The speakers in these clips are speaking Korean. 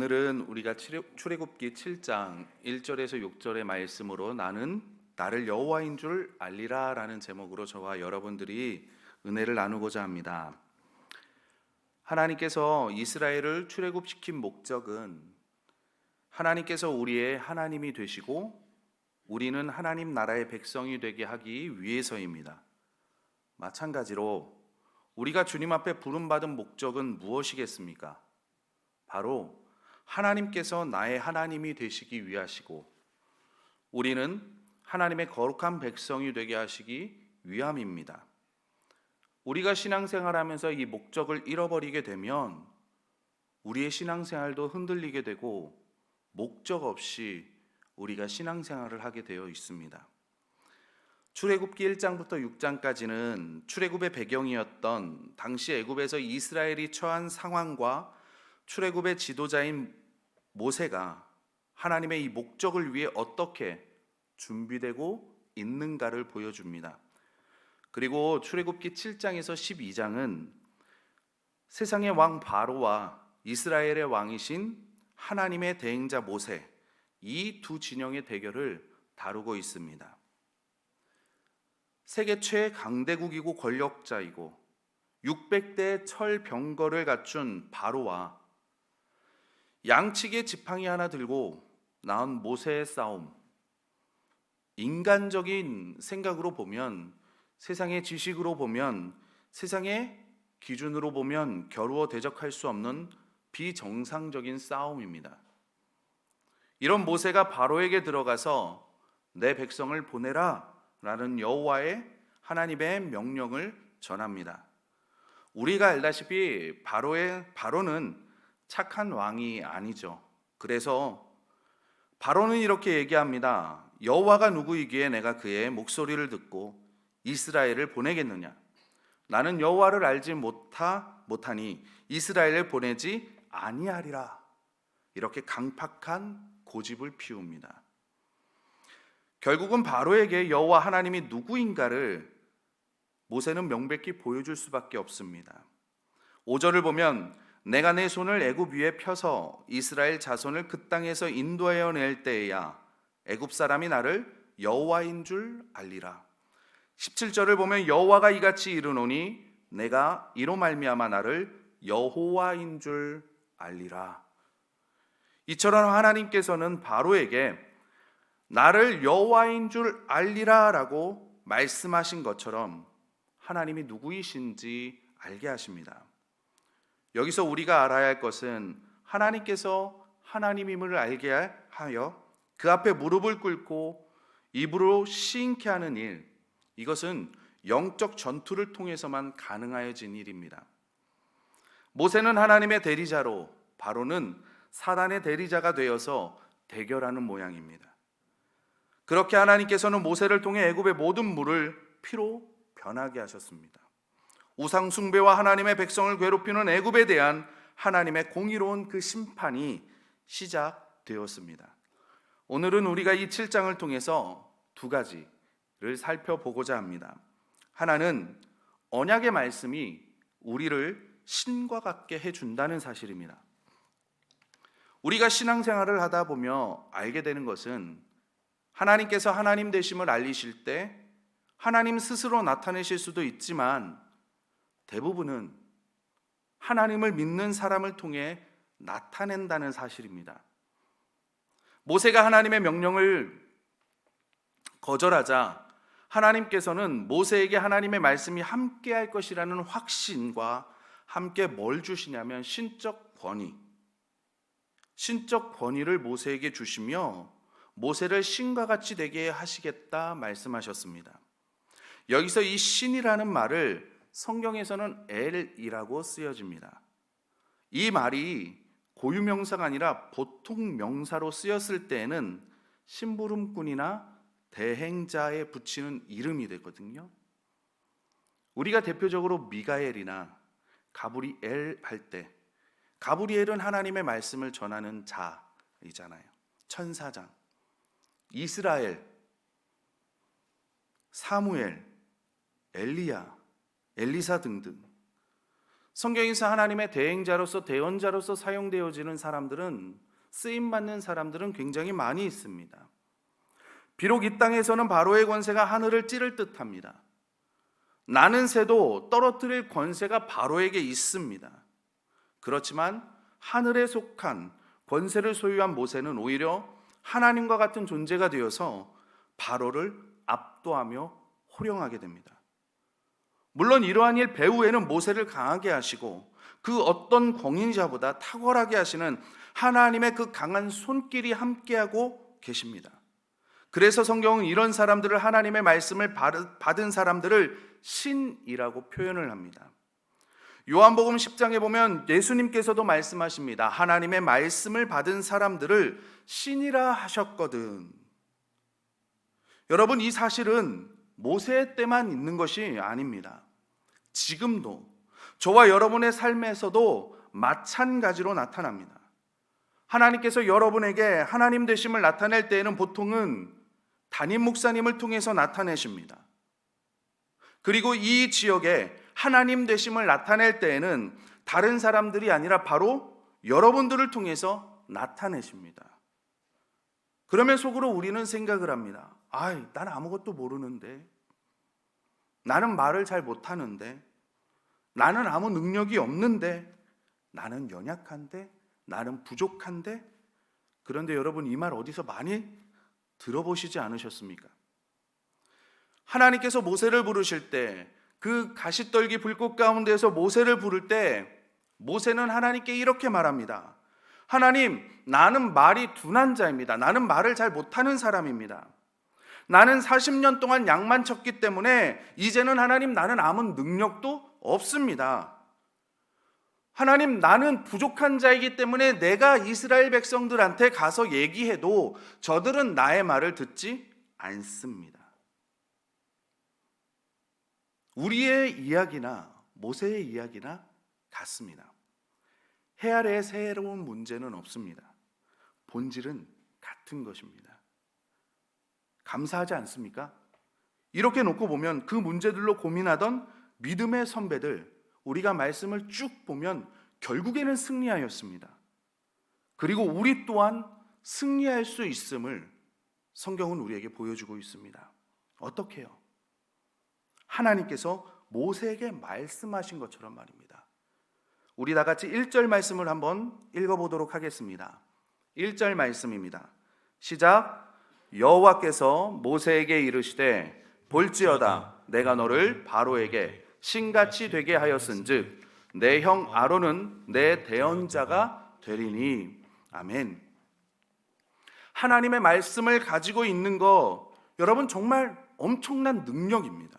오늘은 우리가 출애- 출애굽기 7장 1절에서 6절의 말씀으로 나는 나를 여호와인 줄 알리라라는 제목으로 저와 여러분들이 은혜를 나누고자 합니다. 하나님께서 이스라엘을 출애굽시킨 목적은 하나님께서 우리의 하나님이 되시고 우리는 하나님 나라의 백성이 되게 하기 위해서입니다. 마찬가지로 우리가 주님 앞에 부름받은 목적은 무엇이겠습니까? 바로 하나님께서 나의 하나님이 되시기 위하시고 우리는 하나님의 거룩한 백성이 되게 하시기 위함입니다. 우리가 신앙생활하면서 이 목적을 잃어버리게 되면 우리의 신앙생활도 흔들리게 되고 목적 없이 우리가 신앙생활을 하게 되어 있습니다. 출애굽기 1장부터 6장까지는 출애굽의 배경이었던 당시 애굽에서 이스라엘이 처한 상황과 출애굽의 지도자인 모세가 하나님의 이 목적을 위해 어떻게 준비되고 있는가를 보여줍니다. 그리고 출애굽기 7장에서 12장은 세상의 왕 바로와 이스라엘의 왕이신 하나님의 대행자 모세 이 두 진영의 대결을 다루고 있습니다. 세계 최강대국이고 권력자이고 600대 철 병거를 갖춘 바로와 양측의 지팡이 하나 들고 나온 모세의 싸움. 인간적인 생각으로 보면 세상의 지식으로 보면 세상의 기준으로 보면 겨루어 대적할 수 없는 비정상적인 싸움입니다. 이런 모세가 바로에게 들어가서 내 백성을 보내라 라는 여호와의 하나님의 명령을 전합니다. 우리가 알다시피 바로의 바로는 착한 왕이 아니죠. 그래서 바로는 이렇게 얘기합니다. 여호와가 누구이기에 내가 그의 목소리를 듣고 이스라엘을 보내겠느냐? 나는 여호와를 알지 못하 못하니 이스라엘을 보내지 아니하리라. 이렇게 강팍한 고집을 피웁니다. 결국은 바로에게 여호와 하나님이 누구인가를 모세는 명백히 보여줄 수밖에 없습니다. 5절을 보면 내가 내 손을 애굽 위에 펴서 이스라엘 자손을 그 땅에서 인도하여 낼 때에야 애굽 사람이 나를 여호와인 줄 알리라. 17절을 보면 여호와가 이같이 이르노니 내가 이로 말미암아 나를 여호와인 줄 알리라. 이처럼 하나님께서는 바로에게 나를 여호와인 줄 알리라라고 말씀하신 것처럼 하나님이 누구이신지 알게 하십니다. 여기서 우리가 알아야 할 것은 하나님께서 하나님임을 알게 하여 그 앞에 무릎을 꿇고 입으로 시인케 하는 일 이것은 영적 전투를 통해서만 가능하여진 일입니다. 모세는 하나님의 대리자로 바로는 사단의 대리자가 되어서 대결하는 모양입니다. 그렇게 하나님께서는 모세를 통해 애굽의 모든 물을 피로 변하게 하셨습니다. 우상 숭배와 하나님의 백성을 괴롭히는 애굽에 대한 하나님의 공의로운 그 심판이 시작되었습니다. 오늘은 우리가 이 7장을 통해서 두 가지를 살펴보고자 합니다. 하나는 언약의 말씀이 우리를 신과 같게 해 준다는 사실입니다. 우리가 신앙생활을 하다 보며 알게 되는 것은 하나님께서 하나님 되심을 알리실 때 하나님 스스로 나타내실 수도 있지만 대부분은 하나님을 믿는 사람을 통해 나타낸다는 사실입니다. 모세가 하나님의 명령을 거절하자 하나님께서는 모세에게 하나님의 말씀이 함께 할 것이라는 확신과 함께 뭘 주시냐면 신적 권위. 신적 권위를 모세에게 주시며 모세를 신과 같이 되게 하시겠다 말씀하셨습니다. 여기서 이 신이라는 말을 성경에서는 엘이라고 쓰여집니다. 이 말이 고유명사가 아니라 보통 명사로 쓰였을 때에는 심부름꾼이나 대행자에 붙이는 이름이 되거든요. 우리가 대표적으로 미가엘이나 가브리엘 할 때 가브리엘은 하나님의 말씀을 전하는 자이잖아요. 천사장. 이스라엘, 사무엘, 엘리야, 엘리사 등등 성경에서 하나님의 대행자로서 대언자로서 사용되어지는 사람들은 쓰임 받는 사람들은 굉장히 많이 있습니다. 비록 이 땅에서는 바로의 권세가 하늘을 찌를 듯합니다. 나는 새도 떨어뜨릴 권세가 바로에게 있습니다. 그렇지만 하늘에 속한 권세를 소유한 모세는 오히려 하나님과 같은 존재가 되어서 바로를 압도하며 호령하게 됩니다. 물론 이러한 일 배후에는 모세를 강하게 하시고 그 어떤 공인자보다 탁월하게 하시는 하나님의 그 강한 손길이 함께하고 계십니다. 그래서 성경은 이런 사람들을 하나님의 말씀을 받은 사람들을 신이라고 표현을 합니다. 요한복음 10장에 보면 예수님께서도 말씀하십니다. 하나님의 말씀을 받은 사람들을 신이라 하셨거든. 여러분 이 사실은 모세 때만 있는 것이 아닙니다. 지금도 저와 여러분의 삶에서도 마찬가지로 나타납니다. 하나님께서 여러분에게 하나님 되심을 나타낼 때에는 보통은 담임 목사님을 통해서 나타내십니다. 그리고 이 지역에 하나님 되심을 나타낼 때에는 다른 사람들이 아니라 바로 여러분들을 통해서 나타내십니다. 그러면 속으로 우리는 생각을 합니다. 아이, 난 아무것도 모르는데. 나는 말을 잘 못하는데. 나는 아무 능력이 없는데. 나는 연약한데. 나는 부족한데. 그런데 여러분 이 말 어디서 많이 들어보시지 않으셨습니까? 하나님께서 모세를 부르실 때 그 가시떨기 불꽃 가운데서 모세를 부를 때 모세는 하나님께 이렇게 말합니다. 하나님, 나는 말이 둔한 자입니다. 나는 말을 잘 못하는 사람입니다. 나는 40년 동안 양만 쳤기 때문에 이제는 하나님 나는 아무 능력도 없습니다. 하나님 나는 부족한 자이기 때문에 내가 이스라엘 백성들한테 가서 얘기해도 저들은 나의 말을 듣지 않습니다. 우리의 이야기나 모세의 이야기나 같습니다. 해 아래에 새로운 문제는 없습니다. 본질은 같은 것입니다. 감사하지 않습니까? 이렇게 놓고 보면 그 문제들로 고민하던 믿음의 선배들, 우리가 말씀을 쭉 보면 결국에는 승리하였습니다. 그리고 우리 또한 승리할 수 있음을 성경은 우리에게 보여주고 있습니다. 어떻게 해요? 하나님께서 모세에게 말씀하신 것처럼 말입니다. 우리 다 같이 1절 말씀을 한번 읽어 보도록 하겠습니다. 1절 말씀입니다. 시작 여호와께서 모세에게 이르시되 볼지어다 내가 너를 바로에게 신같이 되게 하였은즉 내 형 아론은 내 대언자가 되리니 아멘. 하나님의 말씀을 가지고 있는 거 여러분 정말 엄청난 능력입니다.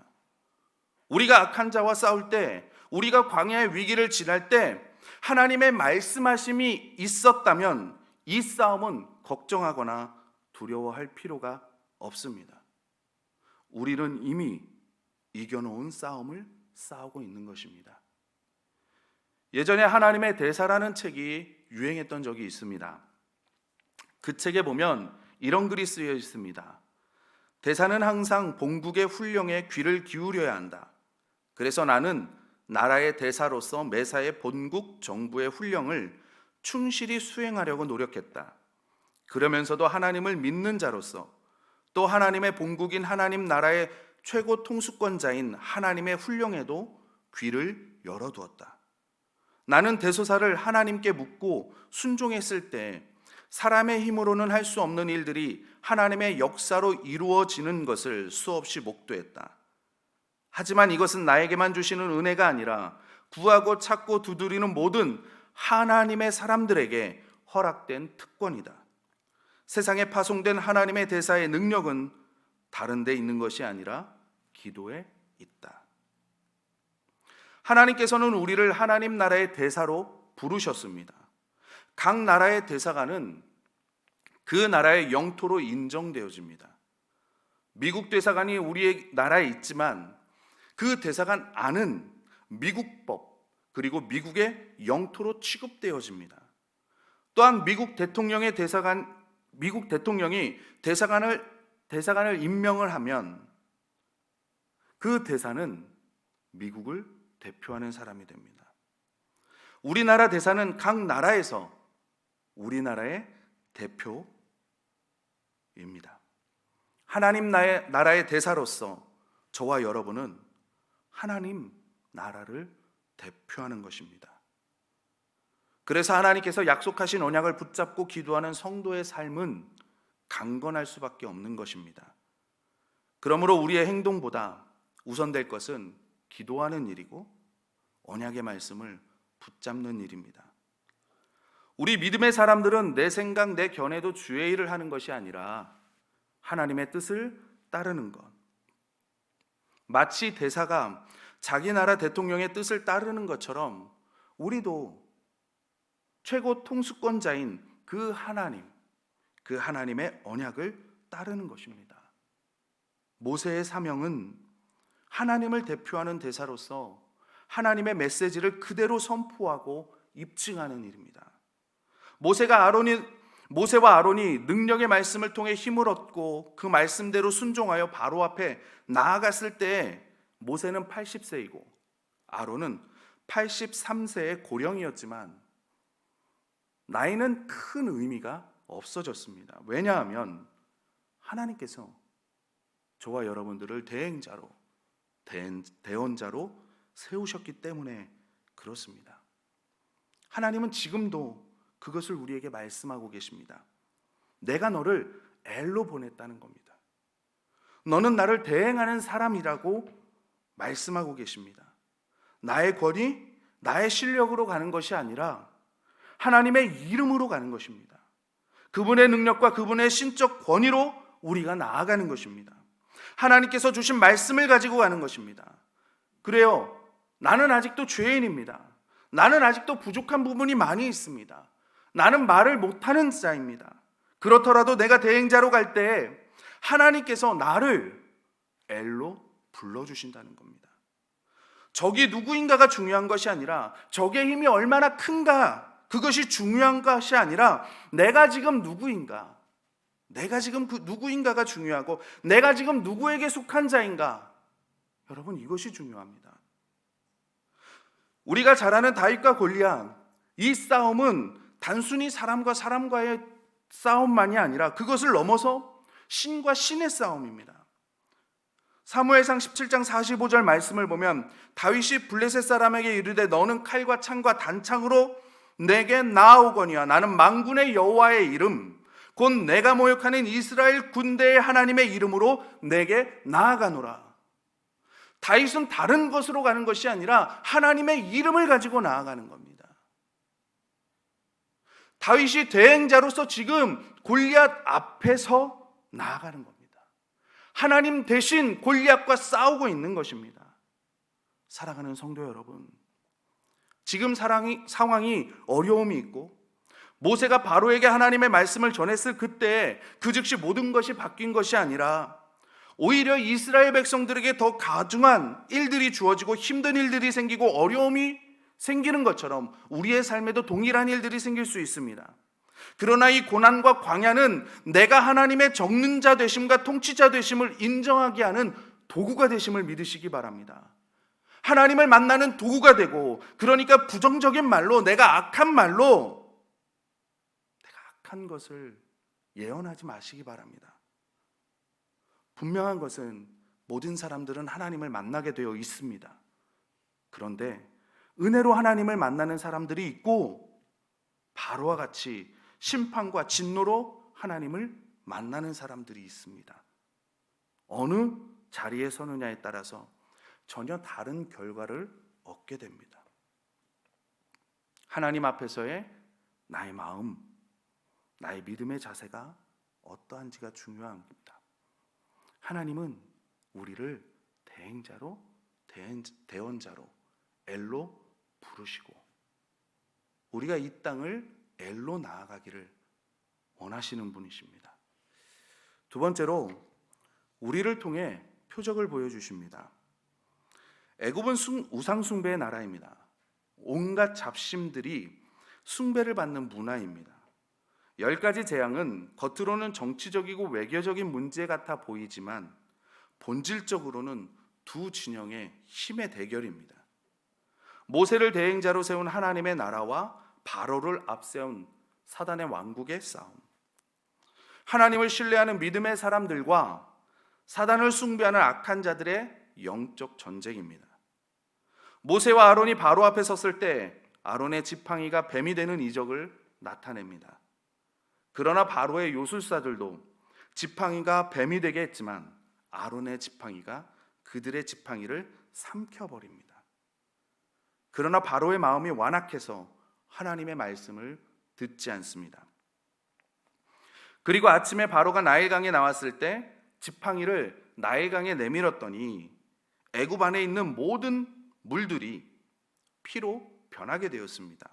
우리가 악한 자와 싸울 때, 우리가 광야의 위기를 지날 때 하나님의 말씀하심이 있었다면 이 싸움은 걱정하거나 두려워할 필요가 없습니다. 우리는 이미 이겨놓은 싸움을 싸우고 있는 것입니다. 예전에 하나님의 대사라는 책이 유행했던 적이 있습니다. 그 책에 보면 이런 글이 쓰여 있습니다. 대사는 항상 본국의 훈령에 귀를 기울여야 한다. 그래서 나는 나라의 대사로서 매사의 본국 정부의 훈령을 충실히 수행하려고 노력했다. 그러면서도 하나님을 믿는 자로서 또 하나님의 본국인 하나님 나라의 최고 통수권자인 하나님의 훈령에도 귀를 열어두었다. 나는 대소사를 하나님께 묻고 순종했을 때 사람의 힘으로는 할 수 없는 일들이 하나님의 역사로 이루어지는 것을 수없이 목도했다. 하지만 이것은 나에게만 주시는 은혜가 아니라 구하고 찾고 두드리는 모든 하나님의 사람들에게 허락된 특권이다. 세상에 파송된 하나님의 대사의 능력은 다른 데 있는 것이 아니라 기도에 있다. 하나님께서는 우리를 하나님 나라의 대사로 부르셨습니다. 각 나라의 대사관은 그 나라의 영토로 인정되어집니다. 미국 대사관이 우리의 나라에 있지만 그 대사관 안은 미국법 그리고 미국의 영토로 취급되어집니다. 또한 미국 대통령의 대사관 미국 대통령이 대사관을 대사관을 임명을 하면 그 대사는 미국을 대표하는 사람이 됩니다. 우리나라 대사는 각 나라에서 우리나라의 대표입니다. 하나님 나의, 나라의 대사로서 저와 여러분은 하나님 나라를 대표하는 것입니다. 그래서 하나님께서 약속하신 언약을 붙잡고 기도하는 성도의 삶은 강건할 수밖에 없는 것입니다. 그러므로 우리의 행동보다 우선될 것은 기도하는 일이고 언약의 말씀을 붙잡는 일입니다. 우리 믿음의 사람들은 내 생각, 내 견해도 주의 일을 하는 것이 아니라 하나님의 뜻을 따르는 것. 마치 대사가 자기 나라 대통령의 뜻을 따르는 것처럼 우리도 최고 통수권자인 그 하나님, 그 하나님의 언약을 따르는 것입니다. 모세의 사명은 하나님을 대표하는 대사로서 하나님의 메시지를 그대로 선포하고 입증하는 일입니다. 모세가 아론이 모세와 아론이 능력의 말씀을 통해 힘을 얻고 그 말씀대로 순종하여 바로 앞에 나아갔을 때 모세는 80세이고 아론은 83세의 고령이었지만 나이는 큰 의미가 없어졌습니다. 왜냐하면 하나님께서 저와 여러분들을 대행자로 대언자로 세우셨기 때문에 그렇습니다. 하나님은 지금도 그것을 우리에게 말씀하고 계십니다. 내가 너를 엘로 보냈다는 겁니다. 너는 나를 대행하는 사람이라고 말씀하고 계십니다. 나의 권위, 나의 실력으로 가는 것이 아니라 하나님의 이름으로 가는 것입니다. 그분의 능력과 그분의 신적 권위로 우리가 나아가는 것입니다. 하나님께서 주신 말씀을 가지고 가는 것입니다. 그래요. 나는 아직도 죄인입니다. 나는 아직도 부족한 부분이 많이 있습니다. 나는 말을 못하는 자입니다. 그렇더라도 내가 대행자로 갈 때 하나님께서 나를 엘로 불러주신다는 겁니다. 적이 누구인가가 중요한 것이 아니라 적의 힘이 얼마나 큰가 그것이 중요한 것이 아니라 내가 지금 누구인가 내가 지금 그 누구인가가 중요하고 내가 지금 누구에게 속한 자인가 여러분 이것이 중요합니다. 우리가 잘 아는 다윗과 골리앗 이 싸움은 단순히 사람과 사람과의 싸움만이 아니라 그것을 넘어서 신과 신의 싸움입니다. 사무엘상 17장 45절 말씀을 보면 다윗이 블레셋 사람에게 이르되 너는 칼과 창과 단창으로 내게 나아오거니와 나는 망군의 여호와의 이름 곧 내가 모욕하는 이스라엘 군대의 하나님의 이름으로 내게 나아가노라. 다윗은 다른 것으로 가는 것이 아니라 하나님의 이름을 가지고 나아가는 겁니다. 다윗이 대행자로서 지금 골리앗 앞에서 나아가는 겁니다. 하나님 대신 골리앗과 싸우고 있는 것입니다. 사랑하는 성도 여러분, 지금 사랑이, 상황이 어려움이 있고 모세가 바로에게 하나님의 말씀을 전했을 그때 그 즉시 모든 것이 바뀐 것이 아니라 오히려 이스라엘 백성들에게 더 가중한 일들이 주어지고 힘든 일들이 생기고 어려움이 생기는 것처럼 우리의 삶에도 동일한 일들이 생길 수 있습니다. 그러나 이 고난과 광야는 내가 하나님의 적는 자 되심과 통치자 되심을 인정하게 하는 도구가 되심을 믿으시기 바랍니다. 하나님을 만나는 도구가 되고 그러니까 부정적인 말로 내가 악한 말로 내가 악한 것을 예언하지 마시기 바랍니다. 분명한 것은 모든 사람들은 하나님을 만나게 되어 있습니다. 그런데 은혜로 하나님을 만나는 사람들이 있고 바로와 같이 심판과 진노로 하나님을 만나는 사람들이 있습니다. 어느 자리에 서느냐에 따라서 전혀 다른 결과를 얻게 됩니다. 하나님 앞에서의 나의 마음, 나의 믿음의 자세가 어떠한지가 중요합니다. 하나님은 우리를 대행자로, 대원자로, 엘로 부르시고, 우리가 이 땅을 엘로 나아가기를 원하시는 분이십니다. 두 번째로, 우리를 통해 표적을 보여주십니다. 애굽은 우상 숭배의 나라입니다. 온갖 잡심들이 숭배를 받는 문화입니다. 열 가지 재앙은 겉으로는 정치적이고 외교적인 문제 같아 보이지만 본질적으로는 두 진영의 힘의 대결입니다. 모세를 대행자로 세운 하나님의 나라와 바로를 앞세운 사단의 왕국의 싸움. 하나님을 신뢰하는 믿음의 사람들과 사단을 숭배하는 악한 자들의 영적 전쟁입니다. 모세와 아론이 바로 앞에 섰을 때 아론의 지팡이가 뱀이 되는 이적을 나타냅니다. 그러나 바로의 요술사들도 지팡이가 뱀이 되게 했지만 아론의 지팡이가 그들의 지팡이를 삼켜 버립니다. 그러나 바로의 마음이 완악해서 하나님의 말씀을 듣지 않습니다. 그리고 아침에 바로가 나일강에 나왔을 때 지팡이를 나일강에 내밀었더니 애굽 안에 있는 모든 물들이 피로 변하게 되었습니다.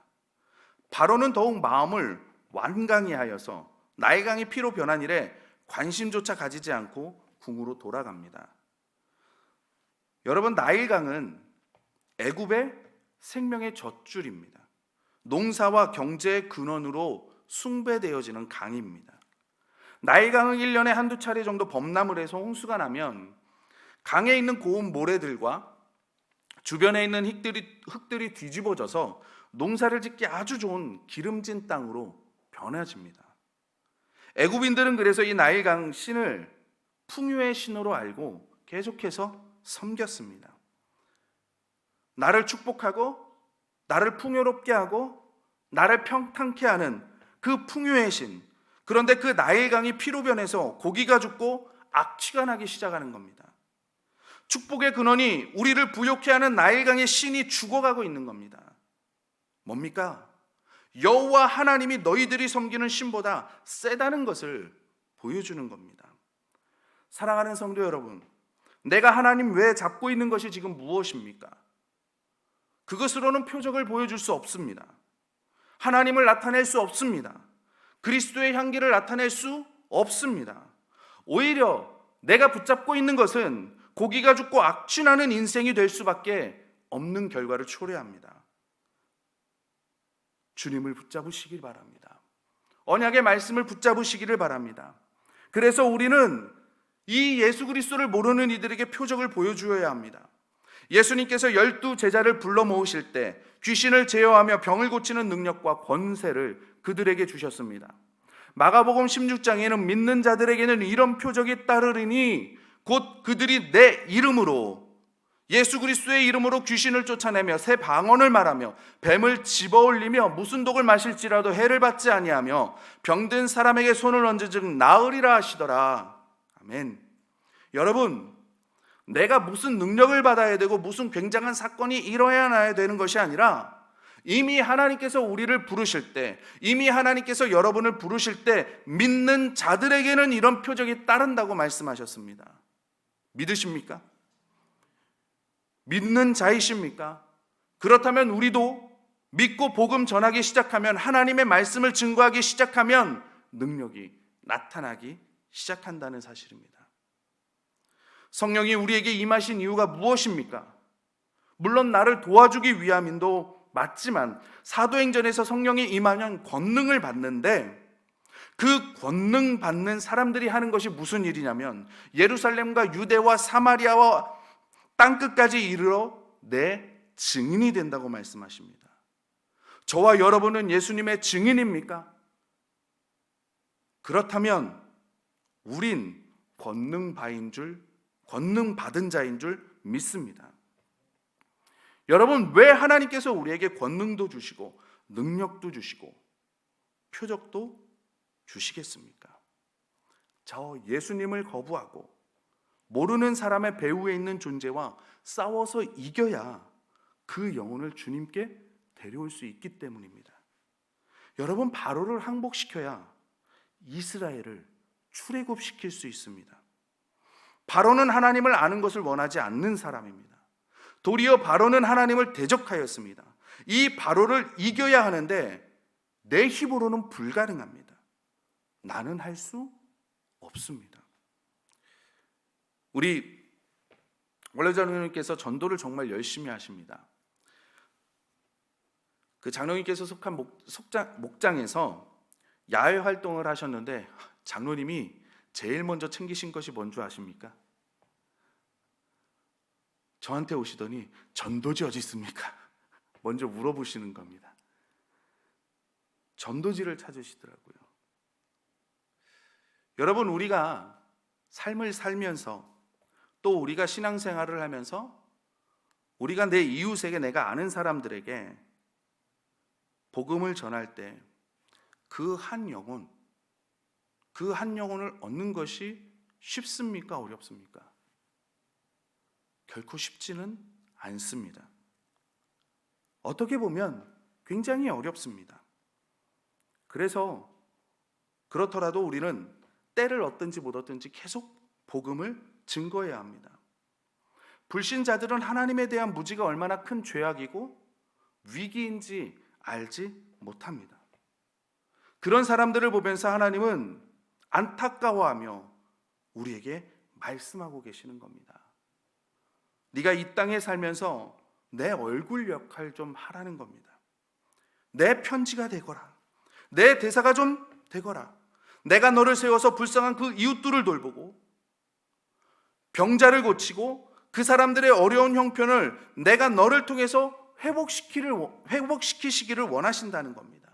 바로는 더욱 마음을 완강히 하여서 나일강이 피로 변한 일에 관심조차 가지지 않고 궁으로 돌아갑니다. 여러분 나일강은 애굽의 생명의 젖줄입니다. 농사와 경제의 근원으로 숭배되어지는 강입니다. 나일강은 1년에 한두 차례 정도 범람을 해서 홍수가 나면 강에 있는 고운 모래들과 주변에 있는 흙들이, 흙들이 뒤집어져서 농사를 짓기 아주 좋은 기름진 땅으로 변해집니다. 애굽인들은 그래서 이 나일강 신을 풍요의 신으로 알고 계속해서 섬겼습니다. 나를 축복하고 나를 풍요롭게 하고 나를 평탄케 하는 그 풍요의 신. 그런데 그 나일강이 피로 변해서 고기가 죽고 악취가 나기 시작하는 겁니다. 축복의 근원이 우리를 부욕해 하는 나일강의 신이 죽어가고 있는 겁니다. 뭡니까? 여호와 하나님이 너희들이 섬기는 신보다 세다는 것을 보여주는 겁니다. 사랑하는 성도 여러분, 내가 하나님 외에 잡고 있는 것이 지금 무엇입니까? 그것으로는 표적을 보여줄 수 없습니다. 하나님을 나타낼 수 없습니다. 그리스도의 향기를 나타낼 수 없습니다. 오히려 내가 붙잡고 있는 것은 고기가 죽고 악취나는 인생이 될 수밖에 없는 결과를 초래합니다. 주님을 붙잡으시길 바랍니다. 언약의 말씀을 붙잡으시기를 바랍니다. 그래서 우리는 이 예수 그리스도를 모르는 이들에게 표적을 보여주어야 합니다. 예수님께서 열두 제자를 불러 모으실 때 귀신을 제어하며 병을 고치는 능력과 권세를 그들에게 주셨습니다. 마가복음 16장에는 믿는 자들에게는 이런 표적이 따르리니 곧 그들이 내 이름으로 예수 그리스도의 이름으로 귀신을 쫓아내며 새 방언을 말하며 뱀을 집어올리며 무슨 독을 마실지라도 해를 받지 아니하며 병든 사람에게 손을 얹은즉 나으리라 하시더라. 아멘. 여러분, 내가 무슨 능력을 받아야 되고 무슨 굉장한 사건이 일어나야 되는 것이 아니라 이미 하나님께서 우리를 부르실 때, 이미 하나님께서 여러분을 부르실 때 믿는 자들에게는 이런 표적이 따른다고 말씀하셨습니다. 믿으십니까? 믿는 자이십니까? 그렇다면 우리도 믿고 복음 전하기 시작하면 하나님의 말씀을 증거하기 시작하면 능력이 나타나기 시작한다는 사실입니다. 성령이 우리에게 임하신 이유가 무엇입니까? 물론 나를 도와주기 위함인도 맞지만 사도행전에서 성령이 임하면 권능을 받는데 그 권능 받는 사람들이 하는 것이 무슨 일이냐면 예루살렘과 유대와 사마리아와 땅 끝까지 이르러 내 증인이 된다고 말씀하십니다. 저와 여러분은 예수님의 증인입니까? 그렇다면 우린 권능 바인 줄 권능 받은 자인 줄 믿습니다. 여러분, 왜 하나님께서 우리에게 권능도 주시고 능력도 주시고 표적도 주시겠습니까? 저 예수님을 거부하고 모르는 사람의 배후에 있는 존재와 싸워서 이겨야 그 영혼을 주님께 데려올 수 있기 때문입니다. 여러분, 바로를 항복시켜야 이스라엘을 출애굽시킬 수 있습니다. 바로는 하나님을 아는 것을 원하지 않는 사람입니다. 도리어 바로는 하나님을 대적하였습니다. 이 바로를 이겨야 하는데 내 힘으로는 불가능합니다. 나는 할 수 없습니다. 우리 원래 장로님께서 전도를 정말 열심히 하십니다. 그 장로님께서 속한 목, 속장, 목장에서 야외 활동을 하셨는데 장로님이 제일 먼저 챙기신 것이 뭔 줄 아십니까? 저한테 오시더니 전도지 어디 있습니까? 먼저 물어보시는 겁니다. 전도지를 찾으시더라고요. 여러분, 우리가 삶을 살면서 또 우리가 신앙생활을 하면서 우리가 내 이웃에게 내가 아는 사람들에게 복음을 전할 때 그 한 영혼, 그 한 영혼을 얻는 것이 쉽습니까? 어렵습니까? 결코 쉽지는 않습니다. 어떻게 보면 굉장히 어렵습니다. 그래서 그렇더라도 우리는 때를 얻든지 못 얻든지 계속 복음을 증거해야 합니다. 불신자들은 하나님에 대한 무지가 얼마나 큰 죄악이고 위기인지 알지 못합니다. 그런 사람들을 보면서 하나님은 안타까워하며 우리에게 말씀하고 계시는 겁니다. 네가 이 땅에 살면서 내 얼굴 역할 좀 하라는 겁니다. 내 편지가 되거라. 내 대사가 좀 되거라. 내가 너를 세워서 불쌍한 그 이웃들을 돌보고 병자를 고치고 그 사람들의 어려운 형편을 내가 너를 통해서 회복시키를 회복시키시기를 원하신다는 겁니다.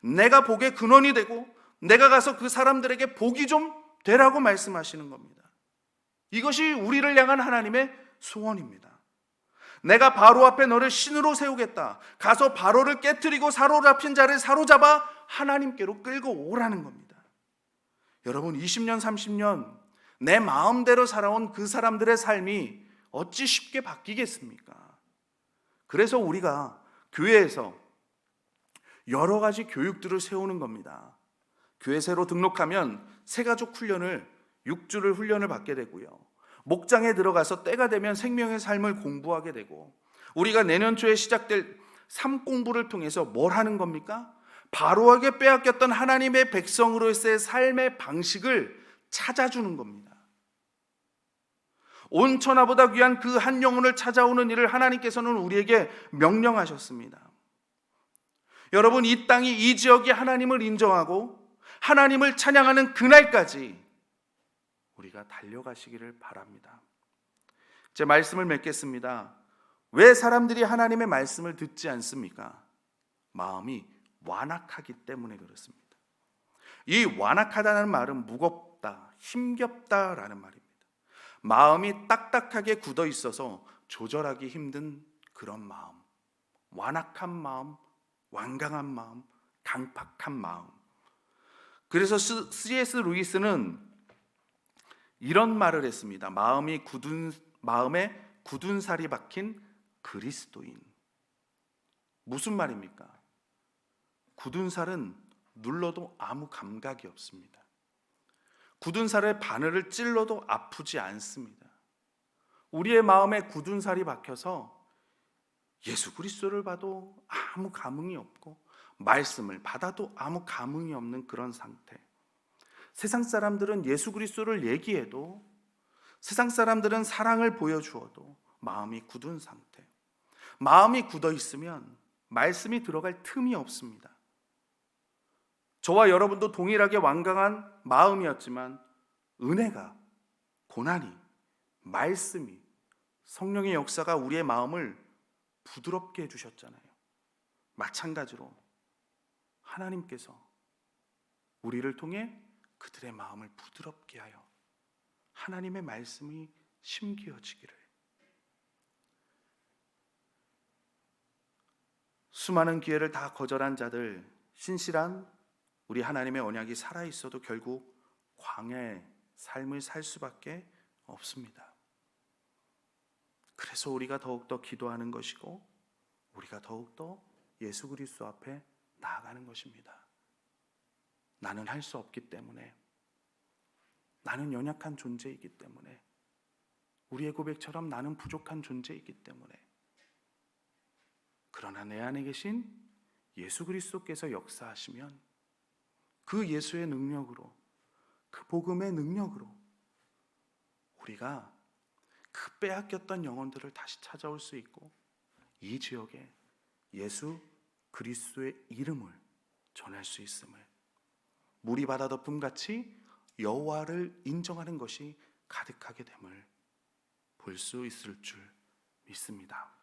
내가 복의 근원이 되고 내가 가서 그 사람들에게 복이 좀 되라고 말씀하시는 겁니다. 이것이 우리를 향한 하나님의 소원입니다. 내가 바로 앞에 너를 신으로 세우겠다. 가서 바로를 깨뜨리고 사로잡힌 자를 사로잡아 하나님께로 끌고 오라는 겁니다. 여러분 20년 30년 내 마음대로 살아온 그 사람들의 삶이 어찌 쉽게 바뀌겠습니까? 그래서 우리가 교회에서 여러 가지 교육들을 세우는 겁니다. 교회 새로 등록하면 새가족 훈련을 6주를 훈련을 받게 되고요. 목장에 들어가서 때가 되면 생명의 삶을 공부하게 되고 우리가 내년 초에 시작될 삶 공부를 통해서 뭘 하는 겁니까? 바로하게 빼앗겼던 하나님의 백성으로서의 삶의 방식을 찾아주는 겁니다. 온 천하보다 귀한 그 한 영혼을 찾아오는 일을 하나님께서는 우리에게 명령하셨습니다. 여러분, 이 땅이 이 지역이 하나님을 인정하고 하나님을 찬양하는 그날까지 우리가 달려가시기를 바랍니다. 제 말씀을 맺겠습니다. 왜 사람들이 하나님의 말씀을 듣지 않습니까? 마음이 완악하기 때문에 그렇습니다. 이 완악하다는 말은 무겁다, 힘겹다라는 말입니다. 마음이 딱딱하게 굳어 있어서 조절하기 힘든 그런 마음, 완악한 마음, 완강한 마음, 강팍한 마음. 그래서 C.S. 루이스는 이런 말을 했습니다. 마음이 굳은 마음에 굳은 살이 박힌 그리스도인. 무슨 말입니까? 굳은 살은 눌러도 아무 감각이 없습니다. 굳은 살의 바늘을 찔러도 아프지 않습니다. 우리의 마음에 굳은 살이 박혀서 예수 그리스도를 봐도 아무 감흥이 없고 말씀을 받아도 아무 감흥이 없는 그런 상태. 세상 사람들은 예수 그리스도를 얘기해도 세상 사람들은 사랑을 보여주어도 마음이 굳은 상태. 마음이 굳어 있으면 말씀이 들어갈 틈이 없습니다. 저와 여러분도 동일하게 완강한 마음이었지만 은혜가 고난이 말씀이 성령의 역사가 우리의 마음을 부드럽게 해 주셨잖아요. 마찬가지로 하나님께서 우리를 통해 그들의 마음을 부드럽게 하여 하나님의 말씀이 심기어지기를 수많은 기회를 다 거절한 자들 신실한 우리 하나님의 언약이 살아 있어도 결국 광야의 삶을 살 수밖에 없습니다. 그래서 우리가 더욱더 기도하는 것이고 우리가 더욱더 예수 그리스도 앞에 나아가는 것입니다. 나는 할 수 없기 때문에 나는 연약한 존재이기 때문에 우리의 고백처럼 나는 부족한 존재이기 때문에 그러나 내 안에 계신 예수 그리스도께서 역사하시면 그 예수의 능력으로 그 복음의 능력으로 우리가 그 빼앗겼던 영혼들을 다시 찾아올 수 있고 이 지역에 예수 그리스도의 이름을 전할 수 있음을 물이 바다 덮음 같이 여호와를 인정하는 것이 가득하게 됨을 볼 수 있을 줄 믿습니다.